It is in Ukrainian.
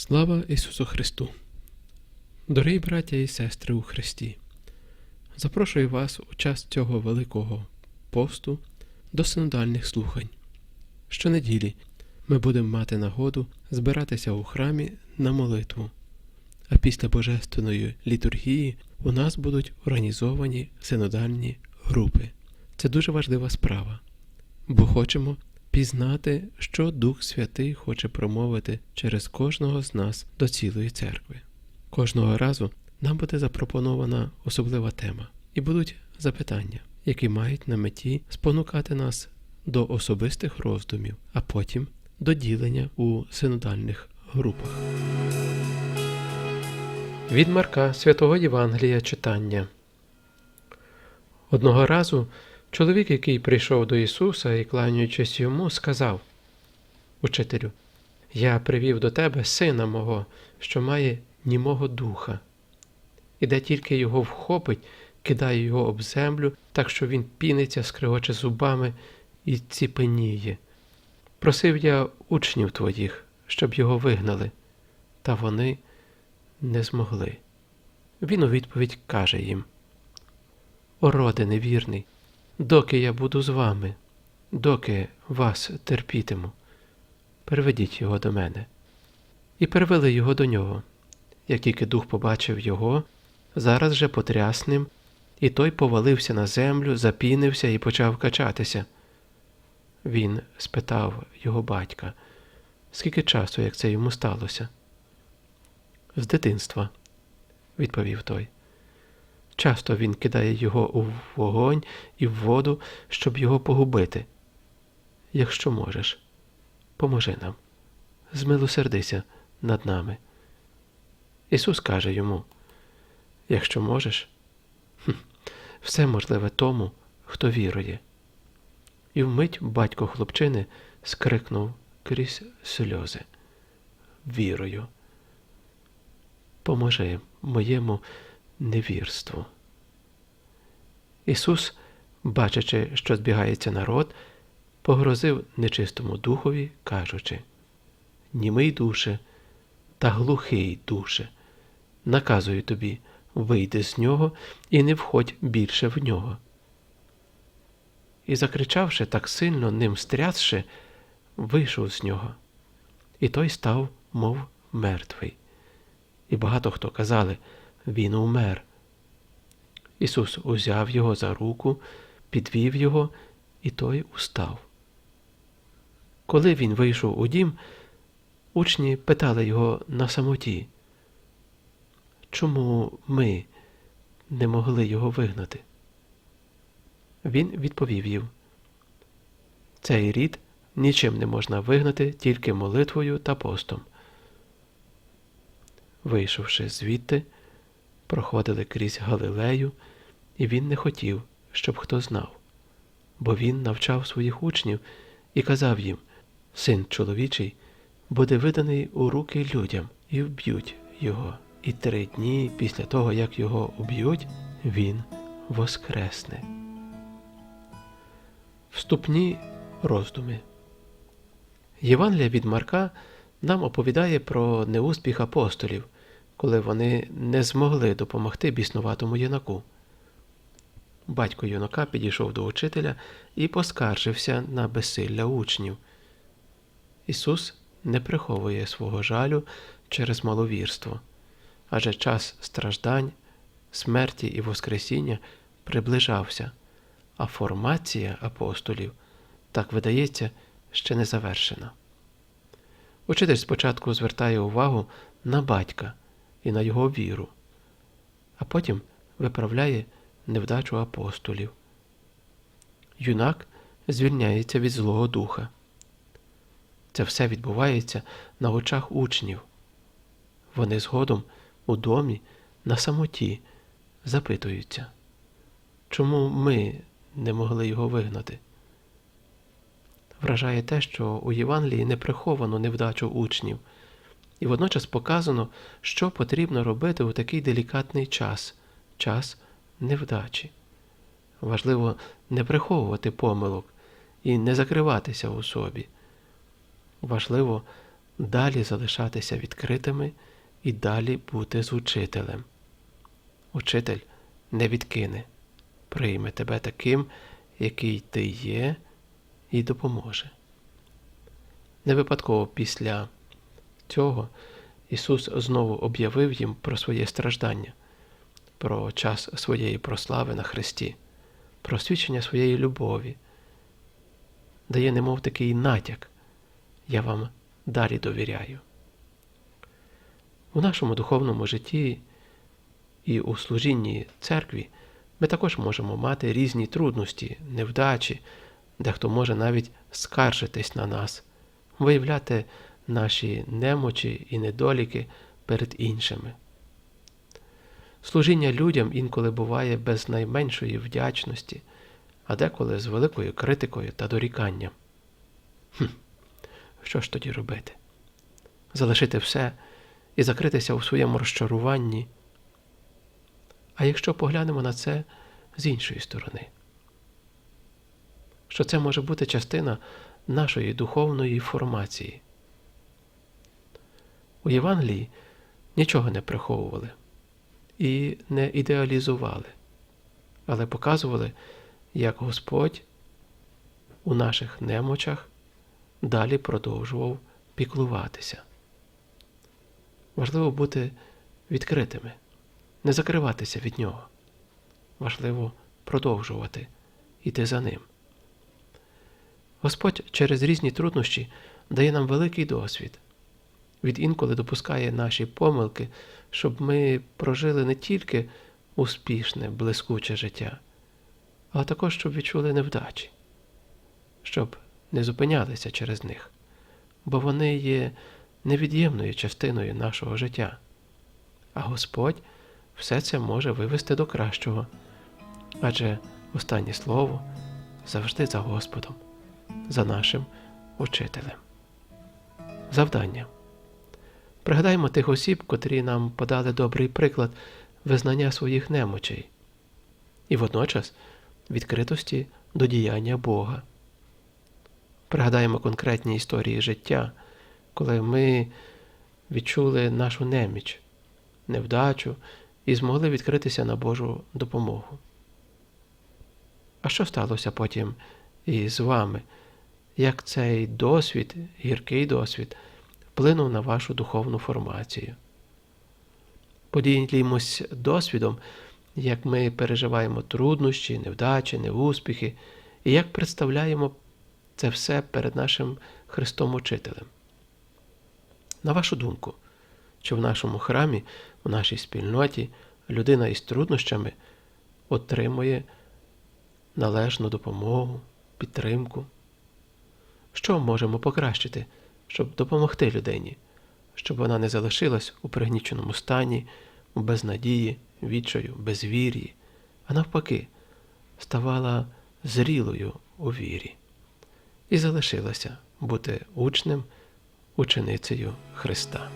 Слава Ісусу Христу! Дорогі браття і сестри у Христі! Запрошую вас у час цього великого посту до синодальних слухань. Щонеділі ми будемо мати нагоду збиратися у храмі на молитву, а після Божественної літургії у нас будуть організовані синодальні групи. Це дуже важлива справа, бо хочемо пізнати, що Дух Святий хоче промовити через кожного з нас до цілої церкви. Кожного разу нам буде запропонована особлива тема, і будуть запитання, які мають на меті спонукати нас до особистих роздумів, а потім до ділення у синодальних групах. Від Марка Святого Євангелія читання. Одного разу чоловік, який прийшов до Ісуса і, кланяючись йому, сказав Учителю, я привів до тебе сина мого, що має німого духа. І де тільки його вхопить, кидає його об землю, так що він піниться, скригоче зубами і ціпеніє. Просив я учнів твоїх, щоб його вигнали, та вони не змогли. Він у відповідь каже їм: О, роде невірний, доки я буду з вами, доки вас терпітиму, переведіть його до мене. І перевели його до нього. Як тільки дух побачив його, зараз же потряс ним, і той повалився на землю, запінився і почав качатися. Він спитав його батька, скільки часу, як це йому сталося? З дитинства, відповів той. Часто він кидає його у вогонь і в воду, щоб його погубити. Якщо можеш, поможи нам, змилосердися над нами. Ісус каже йому: Якщо можеш, хм, все можливе тому, хто вірує. І вмить батько хлопчини скрикнув крізь сльози. Вірою. Поможи моєму невірству. Ісус, бачачи, що збігається народ, погрозив нечистому духові, кажучи Німий душе та глухий душе, наказую тобі, вийди з нього і не входь більше в нього. І, закричавши так сильно, ним стрясши, вийшов з нього, і той став, мов мертвий. І багато хто казали Він умер. Ісус узяв його за руку, підвів його, і той устав. Коли він вийшов у дім, учні питали його на самоті, чому ми не могли його вигнати? Він відповів їм, цей рід нічим не можна вигнати тільки молитвою та постом. Вийшовши звідти, проходили крізь Галилею, і він не хотів, щоб хто знав, бо він навчав своїх учнів і казав їм Син чоловічий буде виданий у руки людям і вб'ють його, і три дні після того, як його уб'ють, він воскресне. Вступні роздуми Євангелія від Марка нам оповідає про неуспіх апостолів, коли вони не змогли допомогти біснуватому юнаку. Батько юнака підійшов до учителя і поскаржився на безсилля учнів. Ісус не приховує свого жалю через маловірство, адже час страждань, смерті і Воскресіння приближався, а формація апостолів, так видається, ще не завершена. Учитель спочатку звертає увагу на батька і на його віру, а потім виправляє невдачу апостолів. Юнак звільняється від Злого Духа. Це все відбувається на очах учнів. Вони згодом у домі на самоті запитуються, чому ми не могли його вигнати. Вражає те, що у Євангелії не приховано невдачу учнів, і водночас показано, що потрібно робити у такий делікатний час час невдачі. Важливо не приховувати помилок і не закриватися у собі. Важливо далі залишатися відкритими і далі бути з учителем. Учитель не відкине, прийме тебе таким, який ти є, і допоможе. Не випадково після цього Ісус знову об'явив їм про своє страждання, про час своєї прослави на Христі, про свідчення своєї любові, дає немов такий натяк, я вам далі довіряю. У нашому духовному житті і у служінні церкві ми також можемо мати різні трудності, невдачі, дехто може навіть скаржитись на нас, виявляти наші немочі і недоліки перед іншими. Служіння людям інколи буває без найменшої вдячності, а деколи з великою критикою та доріканням. Хм, що ж тоді робити? Залишити все і закритися у своєму розчаруванні. А якщо поглянемо на це з іншої сторони, що це може бути частина нашої духовної формації. У Євангелії нічого не приховували і не ідеалізували, але показували, як Господь у наших немочах далі продовжував піклуватися. Важливо бути відкритими, не закриватися від нього. Важливо продовжувати йти за ним. Господь через різні труднощі дає нам великий досвід. Від інколи допускає наші помилки, щоб ми прожили не тільки успішне, блискуче життя, але також щоб відчули невдачі, щоб не зупинялися через них, бо вони є невід'ємною частиною нашого життя. А Господь все це може вивести до кращого, адже останнє слово завжди за Господом, за нашим учителем. Завдання. Пригадаймо тих осіб, котрі нам подали добрий приклад визнання своїх немочей і водночас відкритості до діяння Бога. Пригадаємо конкретні історії життя, коли ми відчули нашу неміч, невдачу і змогли відкритися на Божу допомогу. А що сталося потім із вами? Як цей досвід, гіркий досвід, вплинув на вашу духовну формацію? Поділімось досвідом, як ми переживаємо труднощі, невдачі, неуспіхи, і як представляємо це все перед нашим Христом Учителем. На вашу думку, чи в нашому храмі, в нашій спільноті людина із труднощами отримує належну допомогу, підтримку? Що можемо покращити, щоб допомогти людині, щоб вона не залишилась у пригніченому стані, у безнадії, відчаю, безвір'ї, а навпаки, ставала зрілою у вірі і залишилася бути учнем, ученицею Христа.